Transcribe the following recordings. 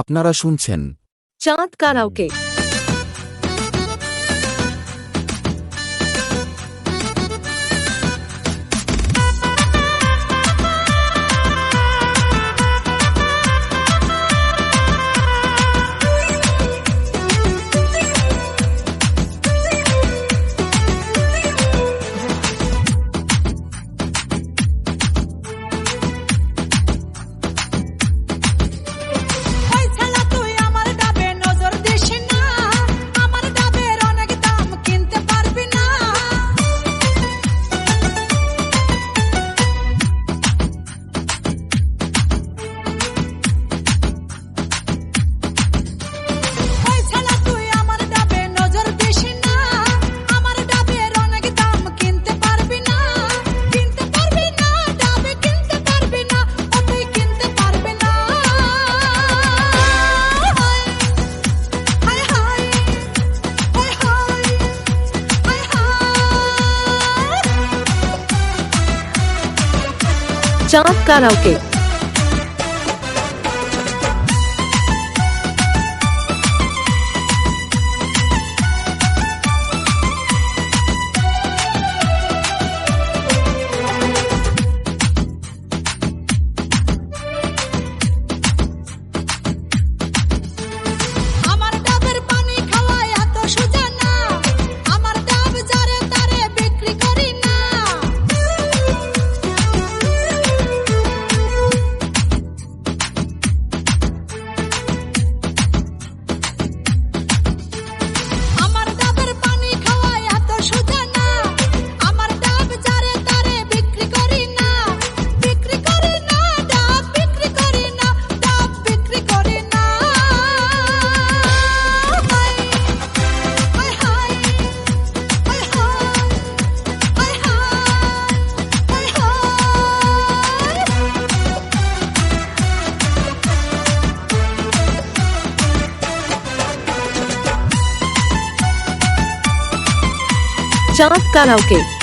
আপনারা শুনছেন চাঁদ কারাওকে। ഷാദ് കറാവ്കെ चाँद कराओके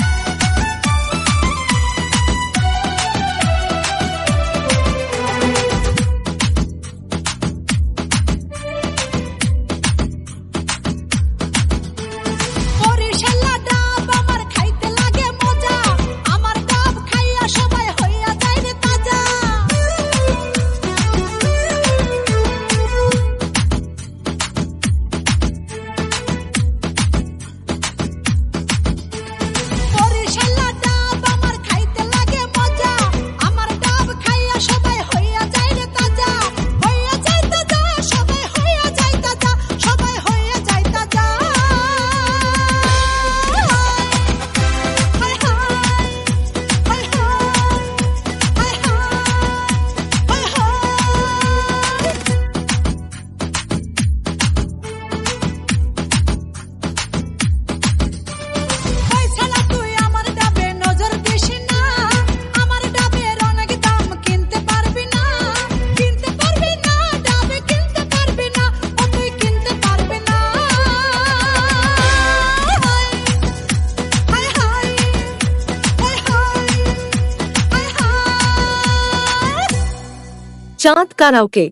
चाँद काराओके